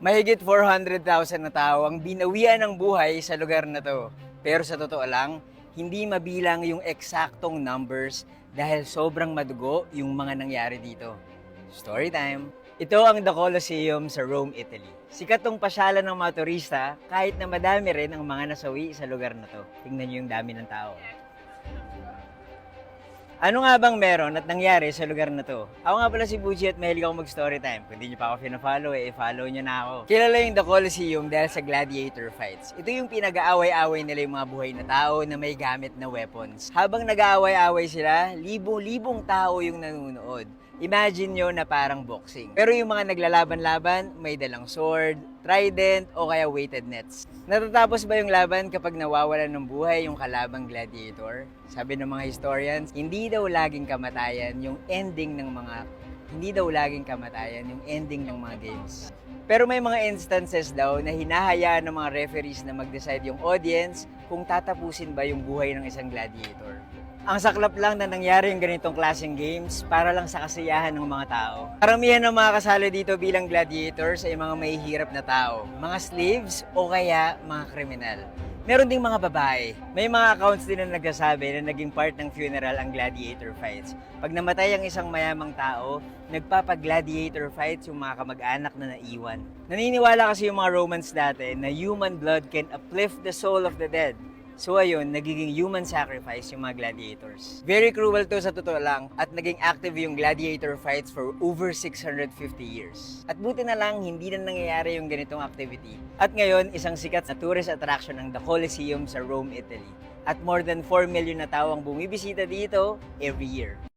Mahigit 400,000 na tao ang binawian ng buhay sa lugar na to. Pero sa totoo lang, hindi mabilang yung eksaktong numbers dahil sobrang madugo yung mga nangyari dito. Story time! Ito ang The Colosseum sa Rome, Italy. Sikat tong pasyalan ng mga turista kahit na madami rin ang mga nasawi sa lugar na to. Tingnan niyo yung dami ng tao. Ano nga bang meron at nangyari sa lugar na to? Ako nga pala si Buji at mahilig ako mag-story time. Kung di niyo pa ako fina-follow, eh, follow niyo na ako. Kilala yung The Colosseum dahil sa gladiator fights. Ito yung pinag-aaway-away nila yung mga buhay na tao na may gamit na weapons. Habang nag-aaway-away sila, libong-libong tao yung nanonood. Imagine nyo na parang boxing. Pero yung mga naglalaban-laban, may dalang sword, trident, o kaya weighted nets. Natatapos ba yung laban kapag nawawalan ng buhay yung kalabang gladiator? Sabi ng mga historians, hindi daw laging kamatayan yung ending ng mga hindi daw laging kamatayan yung ending ng mga games. Pero may mga instances daw na hinahayaan ng mga referees na mag-decide yung audience kung tatapusin ba yung buhay ng isang gladiator. Ang saklap lang na nangyari yung ganitong klaseng games para lang sa kasiyahan ng mga tao. Karamihan ng mga kasali dito bilang gladiators ay mga mahihirap na tao, mga slaves o kaya mga kriminal. Meron ding mga babae. May mga accounts din na nagsasabi na naging part ng funeral ang gladiator fights. Pag namatay ang isang mayamang tao, nagpapag-gladiator fights yung mga kamag-anak na naiwan. Naniniwala kasi yung mga Romans dati na human blood can uplift the soul of the dead. So ayun, nagiging human sacrifice yung mga gladiators. Very cruel to sa totoo lang at naging active yung gladiator fights for over 650 years. At buti na lang hindi na nangyayari yung ganitong activity. At ngayon, isang sikat na tourist attraction ang The Colosseum sa Rome, Italy. At more than 4 million na tao ang bumibisita dito every year.